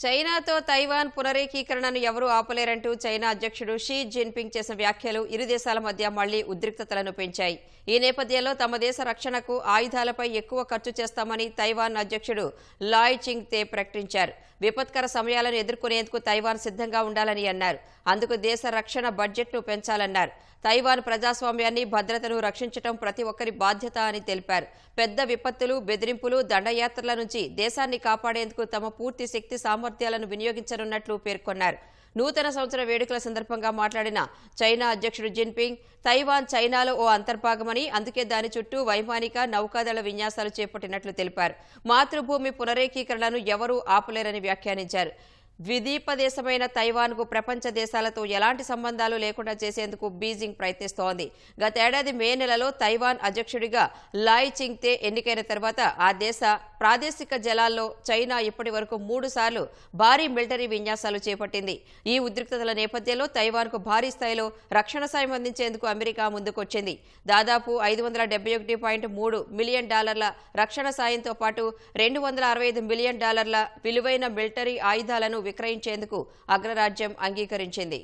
చైనాతో తైవాన్ పునరేకీకరణను ఎవరూ ఆపలేరంటూ చైనా అధ్యక్షుడు షీ జిన్పింగ్ చేసిన వ్యాఖ్యలు ఇరు దేశాల మధ్య మళ్ళీ ఉద్రిక్తతలను పెంచాయి. ఈ నేపథ్యంలో తమ దేశ రక్షణకు ఆయుధాలపై ఎక్కువ ఖర్చు చేస్తామని తైవాన్ అధ్యక్షుడు లాయ్ చింగ్ తే ప్రకటించారు. విపత్కర సమయాలను ఎదుర్కొనేందుకు తైవాన్ సిద్ధంగా ఉండాలని అన్నారు. అందుకు దేశ రక్షణ బడ్జెట్ను పెంచాలన్నారు. తైవాన్ ప్రజాస్వామ్యాన్ని భద్రతను రక్షించడం ప్రతి ఒక్కరి బాధ్యత అని తెలిపారు. పెద్ద విపత్తులు బెదిరింపులు దండయాత్రల నుంచి దేశాన్ని కాపాడేందుకు తమ పూర్తి శక్తి సామర్థ్యం సామర్థ్యాలను వినియోగించనున్నట్లు పేర్కొన్నారు. నూతన సంవత్సర వేడుకల సందర్భంగా మాట్లాడిన చైనా అధ్యక్షుడు జిన్పింగ్ తైవాన్ చైనాలో ఓ అంతర్భాగమని అందుకే దాని చుట్టూ వైమానిక నౌకాదళ విన్యాసాలు చేపట్టినట్లు తెలిపారు. మాతృభూమి పునరేకీకరణను ఎవరూ ఆపలేరని వ్యాఖ్యానించారు. ద్విదీప దేశమైన తైవాన్కు ప్రపంచ దేశాలతో ఎలాంటి సంబంధాలు లేకుండా చేసేందుకు బీజింగ్ ప్రయత్నిస్తోంది. గతేడాది మే నెలలో తైవాన్ అధ్యక్షుడిగా లాయ్ చింగ్తే ఎన్నికైన తర్వాత ఆ దేశ ప్రాదేశిక జలాల్లో చైనా ఇప్పటి వరకు మూడు సార్లు భారీ మిలిటరీ విన్యాసాలు చేపట్టింది. ఈ ఉద్రిక్తతల నేపథ్యంలో తైవాన్కు భారీ స్థాయిలో రక్షణ సాయం అందించేందుకు అమెరికా ముందుకొచ్చింది. దాదాపు ఐదు వందల ఒకటి పాయింట్ మూడు మిలియన్ డాలర్ల రక్షణ సాయంతో పాటు రెండు వందల అరవై ఐదు మిలియన్ డాలర్ల విలువైన మిలిటరీ ఆయుధాలను విక్రయించేందుకు అగ్రరాజ్యం అంగీకరించింది.